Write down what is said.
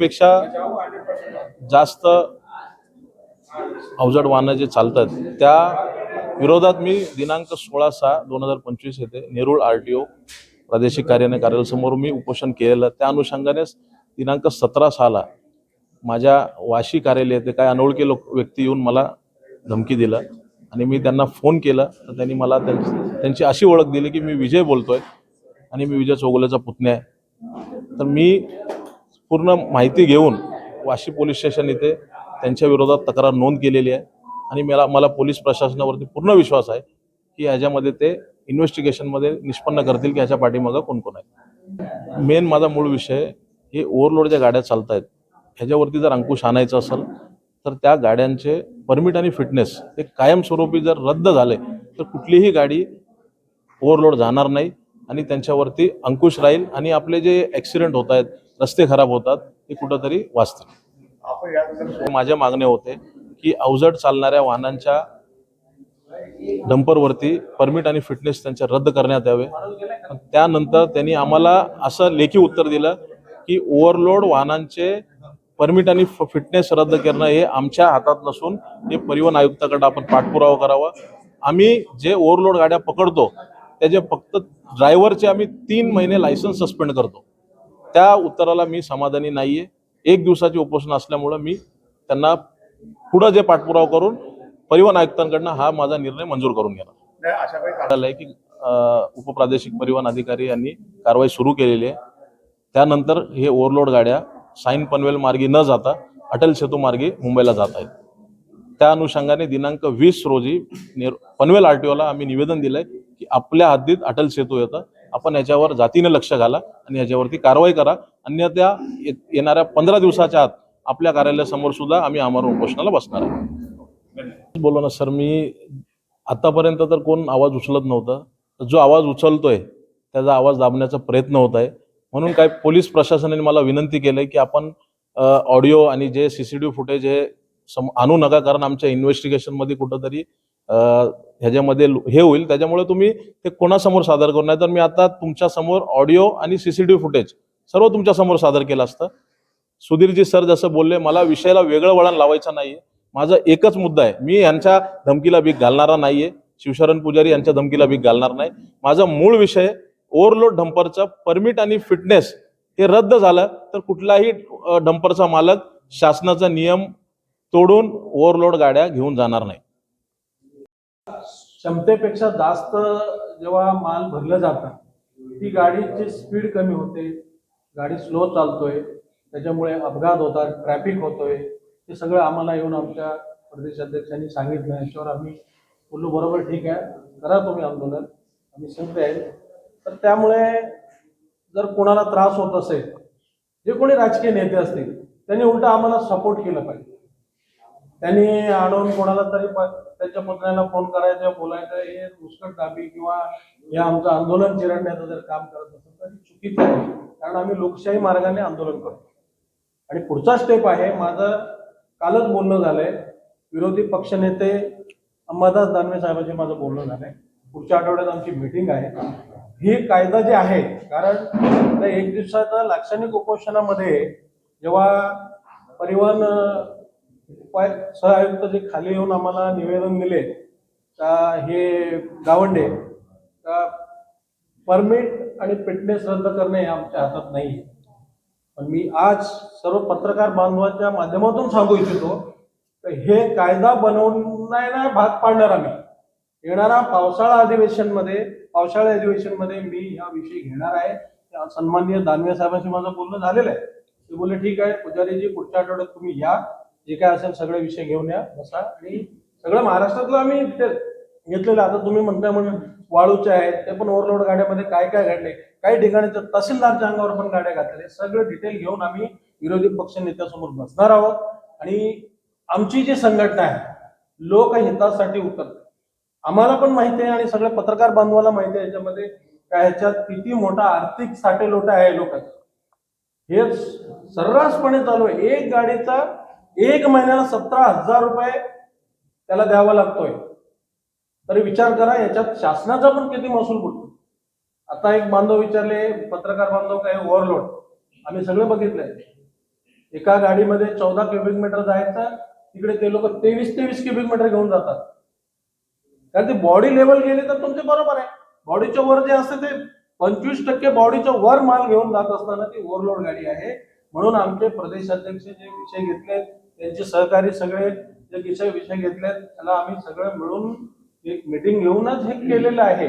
पेक्षा जास्त अवजड वाहनं जे चालतात त्या विरोधात मी दिनांक सोळा सहा दोन हजार पंचवीस येथे नेरूळ आर टी ओ प्रादेशिक कार्यालय कार्यालयासमोर मी उपोषण केलेलं. त्या अनुषंगानेच दिनांक सतरा सहाला माझ्या वाशी कार्यालय येथे काय अनोळखी लोक व्यक्ती येऊन मला धमकी दिलं आणि मी त्यांना फोन केला. तर त्यांनी मला त्यांची त्यांची अशी ओळख दिली की मी विजय बोलतोय आणि मी विजय चौगुल्याचा पुतण्या आहे. तर मी पूर्ण माहिती घेऊन वाशी पोलीस स्टेशन इथे त्यांच्या विरोधात तक्रार नोंद केलेली आहे. आणि मला मला पोलीस प्रशासनावरती पूर्ण विश्वास आहे की ह्याच्यामध्ये ते इन्व्हेस्टिगेशनमध्ये निष्पन्न करतील की ह्याच्या पाठीमागं कोण कोण आहे. मेन माझा मूळ विषय हे ओव्हरलोड ज्या गाड्या चालत आहेत ह्याच्यावरती जर अंकुश आणायचं असेल तर त्या गाड्यांचे परमिट आणि फिटनेस हे कायमस्वरूपी जर रद्द झाले तर कुठलीही गाडी ओव्हरलोड जाणार नाही. आणि त्यांच्यावरती अंकुश राहील आणि आपले जे ॲक्सिडेंट होत आहेत रस्ते खराब होतात ते कुठंतरी वाचतील. माझ्या मागणे होते की अवजड चालणाऱ्या वाहनांच्या डंपरवरती परमिट आणि फिटनेस त्यांचे रद्द करण्यात यावे. त्यानंतर त्यांनी आम्हाला असं लेखी उत्तर दिलं की ओव्हरलोड वाहनांचे परमिट आणि फिटनेस रद्द करणं हे आमच्या हातात नसून हे परिवहन आयुक्ताकडे आपण पाठपुरावा करावा. आम्ही जे ओव्हरलोड गाड्या पकडतो त्याचे फक्त ड्रायव्हरचे आम्ही तीन महिने लायसन्स सस्पेंड करतो. त्या उत्तराला मी समाधानी नाहीये. एक दिवसाची उपोषण असल्यामुळं मी त्यांना पुढं जे पाठपुरावा करून परिवहन आयुक्तांकडनं हा माझा निर्णय मंजूर करून घेणार. की उपप्रादेशिक परिवहन अधिकारी यांनी कारवाई सुरू केलेली आहे. त्यानंतर हे ओव्हरलोड गाड्या साईन पनवेल मार्गे न जाता अटल सेतू मार्गे मुंबईला जात आहेत. त्या अनुषंगाने दिनांक वीस रोजी पनवेल आर टी ओला आम्ही निवेदन दिलंय की आपल्या हद्दीत अटल सेतू येतं. आपण याच्यावर जातीने लक्ष घाला आणि याच्यावरती कारवाई करा. अन्यथा ये- येणाऱ्या पंधरा दिवसाच्या आत आपल्या कार्यालयासमोर सुद्धा आम्ही आमरण उपोषणाला बसणार आहे बोलो ना सर मी आतापर्यंत तर कोण आवाज उचलत नव्हता. जो आवाज उचलतोय त्याचा आवाज दाबण्याचा प्रयत्न होत आहे. म्हणून काय पोलीस प्रशासनाने मला विनंती केली की आपण ऑडिओ आणि जे सी सी डी फुटेज हे सम आणू नका कारण आमच्या इन्व्हेस्टिगेशनमध्ये कुठंतरी ह्याच्यामध्ये हे होईल. त्याच्यामुळे तुम्ही ते कोणासमोर सादर करू नाही तर मी आता तुमच्यासमोर ऑडिओ आणि सीसीटीव्ही फुटेज सर्व तुमच्यासमोर सादर केलं असतं. सुधीरजी सर जसं बोलले मला विषयाला वेगळं वळण लावायचं नाहीये. माझा एकच मुद्दा आहे. मी यांच्या धमकीला भीक घालणारा नाहीये. शिवशरण पुजारी यांच्या धमकीला भीक घालणार नाही. माझा मूळ विषय ओव्हरलोड डंपरचा परमिट आणि फिटनेस हे रद्द झालं तर कुठलाही डंपरचा मालक शासनाचा नियम तोडून ओव्हरलोड गाड्या घेऊन जाणार नाही. क्षमतेपेक्षा जास्त जेव्हा माल भरलं जातं ती गाडीची स्पीड कमी होते गाडी स्लो चालतोय त्याच्यामुळे अपघात होतात ट्रॅफिक होतोय हे सगळं आम्हाला येऊन आमच्या प्रदेशाध्यक्षांनी सांगितलं. याच्यावर आम्ही बोललो बरोबर ठीक आहे करा तुम्ही आंदोलन आम्ही संघ आहे. तर त्यामुळे जर कोणाला त्रास होत असेल जे कोणी राजकीय नेते असतील त्यांनी उलटं आम्हाला सपोर्ट केलं पाहिजे. त्यांनी आणून कोणाला तरी प- त्याच्या पुतण्याला फोन करायचं बोलायचं हे मुस्कट दाबी किंवा हे आमचं आंदोलन चिरडण्याचं जर काम करत असेल तर चुकीचं आहे. कारण आम्ही लोकशाही मार्गाने आंदोलन करतो. आणि पुढचा स्टेप आहे माझं कालच बोलणं झालंय. विरोधी पक्षनेते अंबादास दानवे साहेबांशी माझं बोलणं झालंय. पुढच्या आठवड्यात आमची मीटिंग आहे. ही कायदा जे आहे कारण एक दिवसाच्या लाक्षणिक उपोषणामध्ये जेव्हा परिवहन उपाय सहआयुक्त जे खाली येऊन आम्हाला निवेदन दिले का हे गावंडे का परमिट आणि फिटनेस रद्द करणे हे आमच्या हातात नाही. पण मी आज सर्व पत्रकार बांधवांच्या माध्यमातून सांगू इच्छितो तर हे कायदा बनवण्याला भाग पाडणार आम्ही. येणारा पावसाळा अधिवेशनमध्ये पावसाळा अधिवेशनमध्ये मी हा विषय घेणार आहे. त्या सन्माननीय दानवे साहेबांशी माझं बोलणं झालेलं आहे. ते बोलले ठीक आहे पुजारीजी पुढच्या आठवड्यात तुम्ही या. जे काय असेल सगळे विषय घेऊन या बसा. आणि सगळं महाराष्ट्रातलं आम्ही घेतलेलं आता तुम्ही म्हणताय म्हणून वाळूचे आहेत ते पण ओव्हरलोड गाड्यामध्ये काय काय घडले काही ठिकाणी तर तहसीलदारच्या अंगावर पण गाड्या घातलेल्या सगळं डिटेल घेऊन आम्ही विरोधी पक्ष नेत्यासमोर बसणार आहोत. आणि आमची जी संघटना आहे लोकहितासाठी उतरते. आम्हाला पण माहिती आहे आणि सगळ्या पत्रकार बांधवाला माहिती आहे याच्यामध्ये काय ह्याच्यात किती मोठा आर्थिक साठेलोटा आहे लोकांचा. हे सर्रासपणे चालू आहे. एक गाडीचा एक महिन्याला सतरा हजार रुपये त्याला द्यावा लागतोय. तरी विचार करा याच्यात शासनाचा पण किती महसूल पडतो. आता एक बांधव विचारले पत्रकार बांधव काय ओव्हरलोड आम्ही सगळं बघितलंय. एका गाडीमध्ये चौदा क्युबिक मीटर जायचं तिकडे ते लोक तेवीस तेवीस क्युबिक मीटर घेऊन जातात. कारण ते बॉडी लेवल गेले तर तुमचे बरोबर आहे. बॉडीच्या वर जे असते ते पंचवीस टक्के बॉडीच्या वर माल घेऊन जात असताना ती ओव्हरलोड गाडी आहे. म्हणून आमचे प्रदेशाध्यक्ष जे विषय घेतले त्यांचे सहकारी सगळे जे विषय विषय घेतलेत त्याला आम्ही सगळं मिळून एक मिटिंग घेऊनच हे केलेलं आहे.